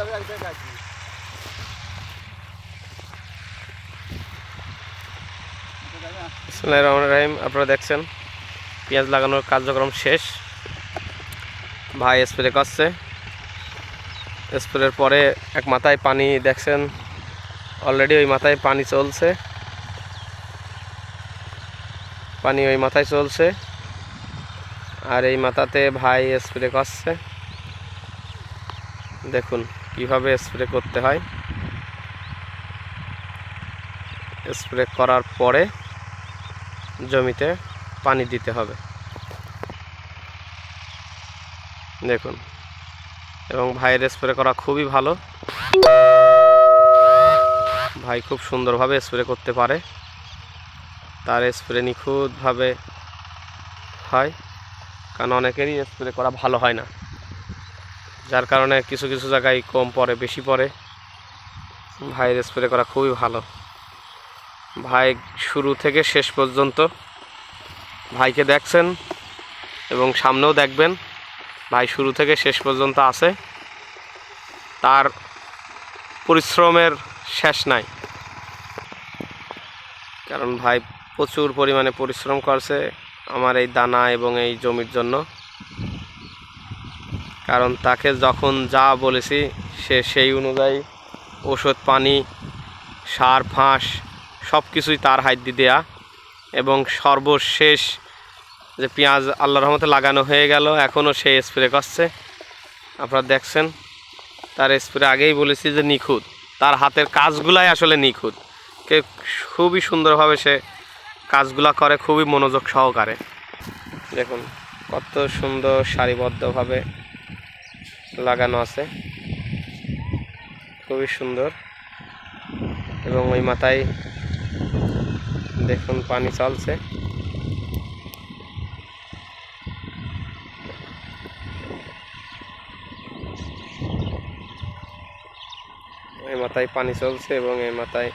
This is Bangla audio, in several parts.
যাবে এক রহিম, আপনারা দেখছেন, পেঁয়াজ লাগানোর কার্যক্রম শেষ। ভাই স্প্রে করছে স্প্রের পরে এক মাথায় পানি, দেখছেন অলরেডি ওই মাথায় পানি চলছে। পানি ওই মাথায় চলছে। আর এই মাথাতে ভাই স্প্রে করছে দেখুন। কীভাবে স্প্রে করতে হয়? স্প্রে করার পরে জমিতে পানি দিতে হবে। দেখুন, এবং ভাইয়ের স্প্রে করা খুবই ভালো। ভাই খুব সুন্দরভাবে স্প্রে করতে পারে। তার স্প্রে নিখুঁতভাবে হয়, কারণ অনেকেরই স্প্রে করা ভালো হয় না। যার কারণে কিছু কিছু জায়গায় কম পড়ে, বেশি পড়ে। ভাইয়ের স্প্রে করা খুবই ভালো। ভাই, শুরু থেকে শেষ পর্যন্ত ভাইকে দেখছেন এবং সামনেও দেখবেন। ভাই, শুরু থেকে শেষ পর্যন্ত আছে। তার পরিশ্রমের শেষ নাই। কারণ ভাই, প্রচুর পরিমাণে পরিশ্রম করছে আমার এই দানা এবং এই জমির জন্য। কারণ তাকে যখন যা বলেছি, সে সেই অনুযায়ী ওষুধ পানি, সার, ফাঁস সব কিছুই তার হাত দিয়ে দেয়া এবং সর্বশেষ যে পেঁয়াজ আল্লাহ রহমতে লাগানো হয়ে গেল, এখনও সে স্প্রে করছে। আপনারা দেখছেন, তার স্প্রে আগেই বলেছি যে নিখুঁত। তার হাতের কাজগুলাই আসলে নিখুঁত। কে খুবই সুন্দরভাবে সে কাজগুলা করে, খুবই মনোযোগ সহকারে। দেখুন, কত সুন্দর সারিবদ্ধভাবে লাগানো আছে খুবই সুন্দর এবং ওই মাথায় দেখুন পানি চলছে এই মাথায় পানি চলছে এবং এই মাথায়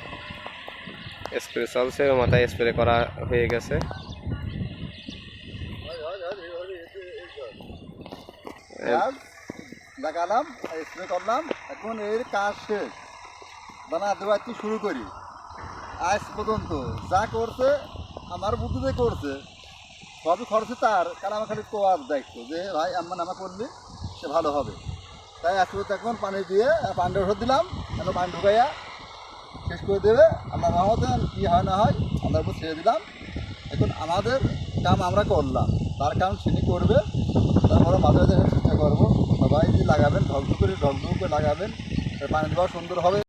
স্প্রে চলছে ও মাথায় স্প্রে করা হয়ে গেছে গাছ লাগালাম স্প্রে করলাম। এখন এর কাজ শেষ। দানা দেওয়াচ্ছি শুরু করি। আজ পর্যন্ত যা করছে, আমার বুদ্ধিতে করছে। সবই খরচে তার, কারণ আমার খালি কোয়ার দেখতো যে, ভাই আমার নামা করলে সে ভালো হবে। তাই আজ পর্যন্ত এখন পানি দিয়ে পানি ওষুধ দিলাম, এখন পানি ঢুকাইয়া শেষ করে দেবে। আমরা মহামতে কী হয় না হয়, আমরা উপর ছেড়ে দিলাম। এখন আমাদের কাম আমরা করলাম। তার কাম তিনি করবে তারপরে মাঝে মাঝে করব। সবাই যে লাগাবেন ঢকঢুক করে করে লাগাবেন। পানি দেওয়া সুন্দর হবে।